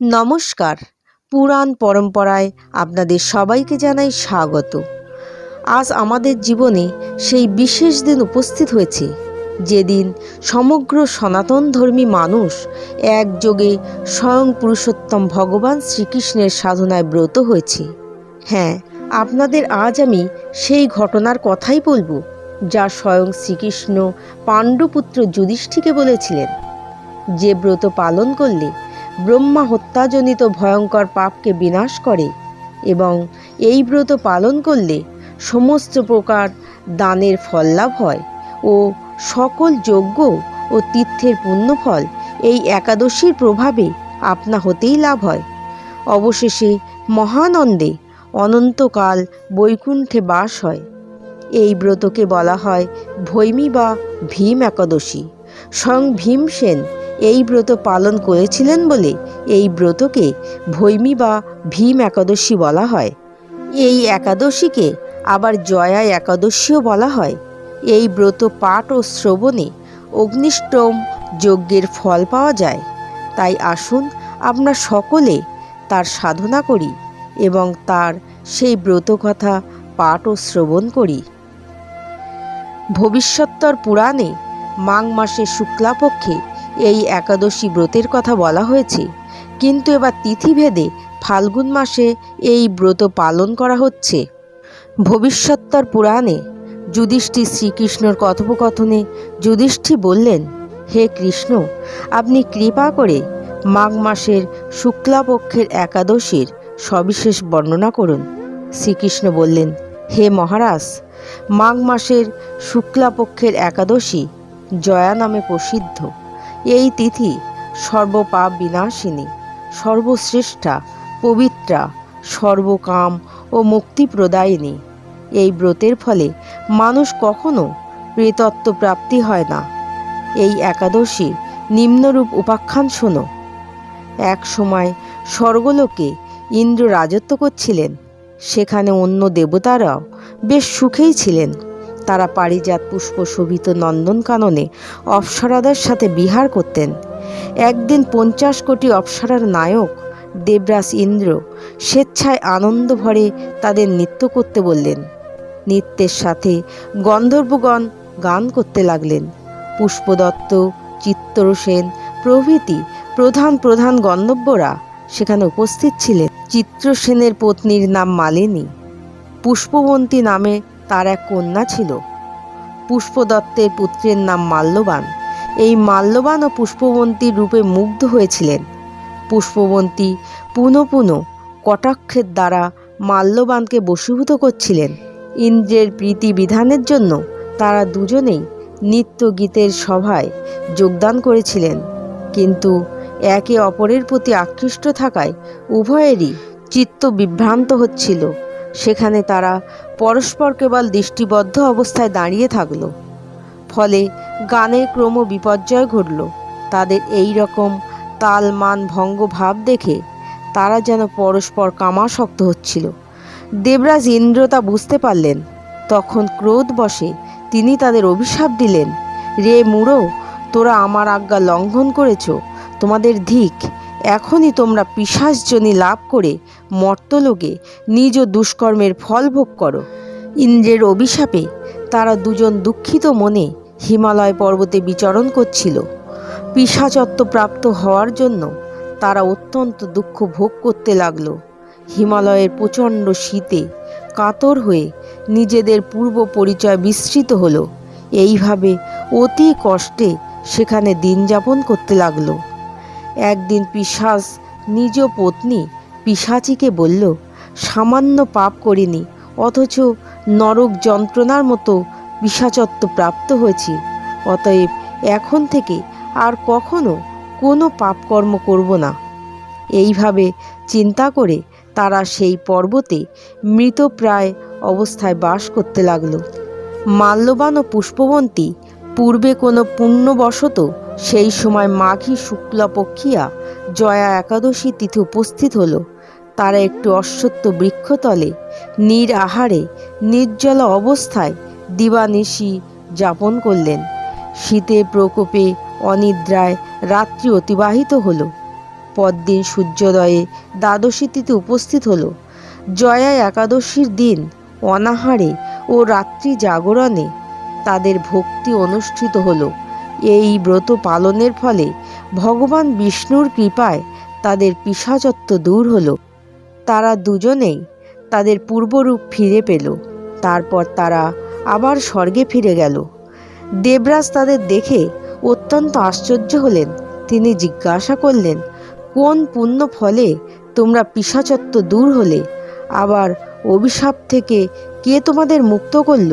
নমস্কার। পুরাণ পরম্পরায় আপনাদের সবাইকে জানাই স্বাগত। আজ আমাদের জীবনে সেই বিশেষ দিন উপস্থিত হয়েছে, যেদিন সমগ্র সনাতন ধর্মী মানুষ একযোগে স্বয়ং পুরুষোত্তম ভগবান শ্রীকৃষ্ণের সাধনায় ব্রত হয়েছে। হ্যাঁ আপনাদের আজ আমি সেই ঘটনার কথাই বলব, যা স্বয়ং শ্রীকৃষ্ণ পাণ্ডুপুত্র যুধিষ্ঠিকে বলেছিলেন। যে ব্রত পালন করলে ব্রহ্মা হত্যাজনিত ভয়ঙ্কর পাপকে বিনাশ করে এবং এই ব্রত পালন করলে সমস্ত প্রকার দানের ফল লাভ হয় ও সকল যজ্ঞ ও তীর্থের পুণ্যফল এই একাদশীর প্রভাবে আপনা হতেই লাভ হয়। অবশেষে মহানন্দে অনন্তকাল বৈকুণ্ঠে বাস হয়। এই ব্রতকে বলা হয় ভৈমী বা ভীম একাদশী। স্বয়ং ভীমসেন এই ব্রত পালন করেছিলেন বলে এই ব্রতকে ভৈমী বা ভীম একাদশী বলা হয়। এই একাদশীকে আবার জয়া একাদশীও বলা হয়। এই ব্রত পাঠ ও শ্রবণে অগ্নিষ্টম যজ্ঞের ফল পাওয়া যায়। তাই আসুন আমরা সকলে তার সাধনা করি এবং তার সেই ব্রত কথা পাঠ ও শ্রবণ করি। ভবিষ্যত্তর পুরাণে মাঘ মাসে শুক্লাপক্ষে এই একাদশী ব্রতের কথা বলা হয়েছে। কিন্তু এবার তিথিভেদে ফাল্গুন মাসে এই ব্রত পালন করা হচ্ছে। ভবিষ্যত্তর পুরাণে যুধিষ্ঠি শ্রীকৃষ্ণর কথোপকথনে যুধিষ্ঠি বললেন, হে কৃষ্ণ, আপনি কৃপা করে মাঘ মাসের শুক্লাপক্ষের একাদশীর সবিশেষ বর্ণনা করুন। শ্রীকৃষ্ণ বললেন, হে মহারাজ, মাঘ মাসের শুক্লাপক্ষের একাদশী জয়া নামে প্রসিদ্ধ। এই তিথি সর্বপাপ বিনাশিনী সর্বশ্রেষ্ঠা, পবিত্রা, সর্বকাম ও মুক্তি প্রদায়িনী এই ব্রতের ফলে মানুষ কখনো প্রেতত্ব প্রাপ্তি হয় না। এই একাদশী নিম্নরূপ উপাখ্যান শোনো। এক সময় স্বর্গলোকে ইন্দ্র রাজত্ব করছিলেন। সেখানে অন্য দেবতারাও বেশ সুখেই ছিলেন। তারা পারিজাত পুষ্প শোভিত নন্দনকাননে অপ্সরাদের সাথে বিহার করতেন। একদিন পঞ্চাশ কোটি অপ্সরার নায়ক দেবরাজ ইন্দ্র স্বেচ্ছায় আনন্দ ভরে তাদের নৃত্য করতে বললেন। নৃত্যের সাথে গন্ধর্বগণ গান করতে লাগলেন। পুষ্পদত্ত চিত্তরসেন প্রভৃতি প্রধান প্রধান গন্ধর্বরা সেখানে উপস্থিত ছিলেন। চিত্রসেনের পত্নীর নাম মালিনী। পুষ্পবন্তী নামে তার এক কন্যা ছিল। পুষ্পদত্তের পুত্রের নাম মাল্যবান। এই মাল্যবান ও পুষ্পবন্তীর রূপে মুগ্ধ হয়েছিলেন। পুষ্পবন্তী পুনঃ পুনঃ কটাক্ষের দ্বারা মাল্যবানকে বশীভূত করছিলেন। ইন্দ্রের প্রীতি বিধানের জন্য তারা দুজনেই নৃত্য গীতের সভায় যোগদান করেছিলেন। কিন্তু একে অপরের প্রতি আকৃষ্ট থাকায় উভয়েরই চিত্ত বিভ্রান্ত হচ্ছিল। সেখানে তারা পরস্পর কেবল দৃষ্টিবদ্ধ অবস্থায় দাঁড়িয়ে থাকল। ফলে গানের ক্রম বিপর্যয় ঘটল। তাদের এই রকম তাল মান ভঙ্গ ভাব দেখে তারা যেন পরস্পর কামাসক্ত হচ্ছিল। দেবরাজ ইন্দ্র তা বুঝতে পারলেন। তখন ক্রোধ বসে তিনি তাদের অভিশাপ দিলেন, রে মুড়ো, তোরা আমার আজ্ঞা লঙ্ঘন করেছ, তোমাদের ধিক এখনই তোমরা পিসাসজনী লাভ করে মর্তলোকে নিজ দুষ্কর্মের ফল ভোগ করো। ইন্দ্রের অভিশাপে তারা দুজন দুঃখিত মনে হিমালয় পর্বতে বিচরণ করছিল। পিসাচত্ব প্রাপ্ত হওয়ার জন্য তারা অত্যন্ত দুঃখ ভোগ করতে লাগল। হিমালয়ের প্রচণ্ড শীতে কাতর হয়ে নিজেদের পূর্ব পরিচয় বিস্তৃত হলো। এইভাবে অতি কষ্টে সেখানে দিন যাপন করতে লাগল। একদিন পিসাস নিজ পত্নী পিসাচিকে বলল, সামান্য পাপ করিনি, অথচ নরক যন্ত্রণার মতো পিসাচত্ব প্রাপ্ত হয়েছি। অতএব এখন থেকে আর কখনো কোনো পাপকর্ম করব না। এইভাবে চিন্তা করে তারা সেই পর্বতে মৃতপ্রায় অবস্থায় বাস করতে লাগল। মাল্যবান ও পুষ্পবন্তী পূর্বে কোনো পুণ্যবশত সেই সময় মাঘী শুক্লাপক্ষিয়া জয়া একাদশী তিথি উপস্থিত হল। তারা একটু অশ্বত্থ বৃক্ষতলে, নির আহারে, নির্জলা অবস্থায় দিবানিশি যাপন করলেন। শীতে প্রকোপে অনিদ্রায় রাত্রি অতিবাহিত হল। পরদিন সূর্যোদয়ে দ্বাদশী তিথি উপস্থিত হল। জয়া একাদশীর দিন অনাহারে ও রাত্রি জাগরণে তাদের ভক্তি অনুষ্ঠিত হল। এই ব্রত পালনের ফলে ভগবান বিষ্ণুর কৃপায় তাদের পিসাচত্ব দূর হল। তারা দুজনেই তাদের পূর্বরূপ ফিরে পেল। তারপর তারা আবার স্বর্গে ফিরে গেল। দেবরাজ তাদের দেখে অত্যন্ত আশ্চর্য হলেন। তিনি জিজ্ঞাসা করলেন, কোন পুণ্য ফলে তোমরা পিসাচত্ব দূর হলে? আবার অভিশাপ থেকে কে তোমাদের মুক্ত করল?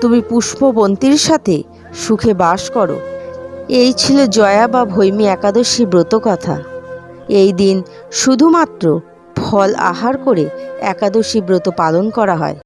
তুমি পুষ্পবন্তীর সাথে সুখে বাস করো। এই ছিল জয়া বা ভৈমী একাদশী ব্রত কথা। এই দিন শুধুমাত্র ফল আহার করে একাদশী ব্রত পালন করা হয়।